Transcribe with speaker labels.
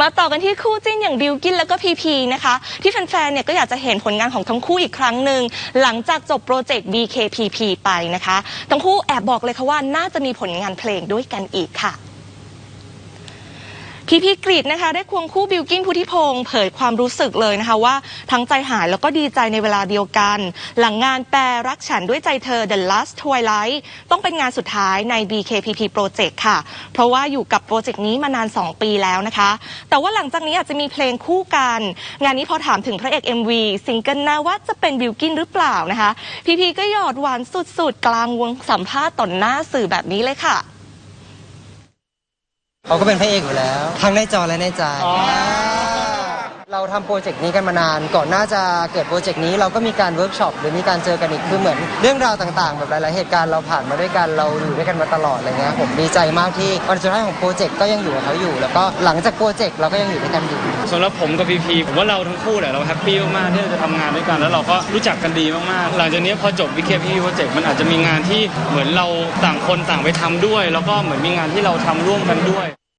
Speaker 1: มาต่อกันที่คู่จิ้นอย่างบิวกินแล้วก็พีพีนะคะ ที่แฟนๆ เนี่ยก็อยากจะเห็นผลงานของทั้งคู่อีกครั้งหนึ่งหลังจากจบโปรเจกต์ BKPP ไปนะคะ ทั้งคู่แอบบอกเลยค่ะว่าน่าจะมีผลงานเพลงด้วยกันอีกค่ะ พี่พีกรีดนะคะ ได้ควงคู่บิวกิ้นพุทธิพงศ์เผยความรู้สึกเลยนะคะว่าทั้งใจหายแล้วก็ดีใจในเวลาเดียวกัน หลังงานแปรรักฉันด้วยใจเธอ The Last Twilight ต้องเป็นงานสุดท้ายใน BKPP Project ค่ะ เพราะว่าอยู่กับโปรเจกต์นี้มานาน 2 ปีแล้วนะคะ แต่ว่าหลังจากนี้อาจจะมีเพลงคู่กัน งานนี้พอถามถึงพระเอก MV ซิงเกิลหน้าว่าจะเป็นบิวกิ้นหรือเปล่านะคะ พีพีก็หยอดหวานสุดๆ กลางวงสัมภาษณ์ต่อหน้าสื่อแบบนี้เลยค่ะ
Speaker 2: เขาก็เป็นพระเอกอยู่แล้ว ทั้งในจอและในใจเราทำโปรเจกต์นี้กันมานาน ก่อนหน้าจะเกิดโปรเจกต์นี้เราก็มีการเวิร์กช็อปหรือมีการเจอกันอีกคือเหมือน เรื่องราวต่างๆ แบบหลายๆเหตุการณ์เราผ่านมาด้วยกันเราอยู่ด้วยกันมาตลอดอะไรเงี้ยผมดีใจมากที่วันสุดท้ายของโปรเจกต์ก็ยังอยู่กับเขาอยู่ แล้วก็หลังจากโปรเจกต์เราก็ยังอยู่ด้วยกันอยู่
Speaker 3: สำหรับผมกับพีพีผมว่าเราทั้งคู่แหละเราแฮปปี้มากๆที่เราจะทำงานด้วยกันแล้วเราก็รู้จักกันดีมากๆหลังจากนี้พอจบวิเคพีโปรเจกต์มันอาจจะมีงานที่เหมือนเราต่างคนต่างไปทำด้วย แล้วก็เหมือนมีงานที่เราทำร่วมกันด้วย